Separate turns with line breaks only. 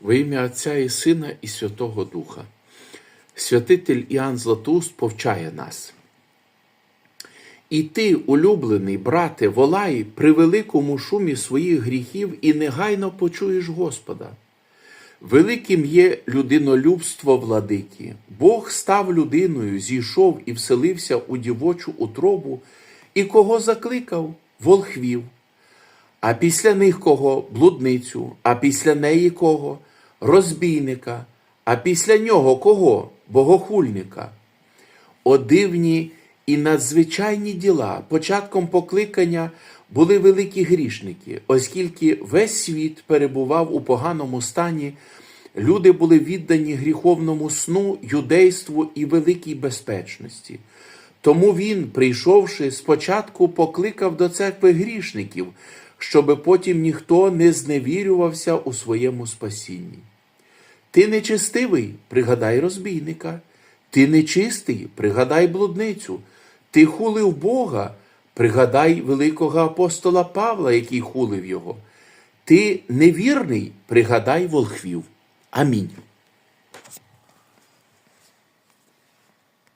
Во ім'я Отця і Сина і Святого Духа. Святитель Іоанн Златоуст повчає нас. І ти, улюблений брате, волай при великому шумі своїх гріхів і негайно почуєш Господа. Великим є людинолюбство владики. Бог став людиною, зійшов і вселився у дівочу утробу, і кого закликав волхвів. А після них кого блудницю, а після неї кого розбійника, а після нього кого богохульника. О дивні і надзвичайні діла початком покликання були великі грішники, оскільки весь світ перебував у поганому стані, люди були віддані гріховному сну, юдейству і великій безпечності. Тому він, прийшовши, спочатку покликав до церкви грішників, щоби потім ніхто не зневірювався у своєму спасінні. Ти нечистивий, пригадай розбійника, ти нечистий, пригадай блудницю, ти хулив Бога, пригадай великого апостола Павла, який хулив його. Ти невірний, пригадай волхвів. Амінь.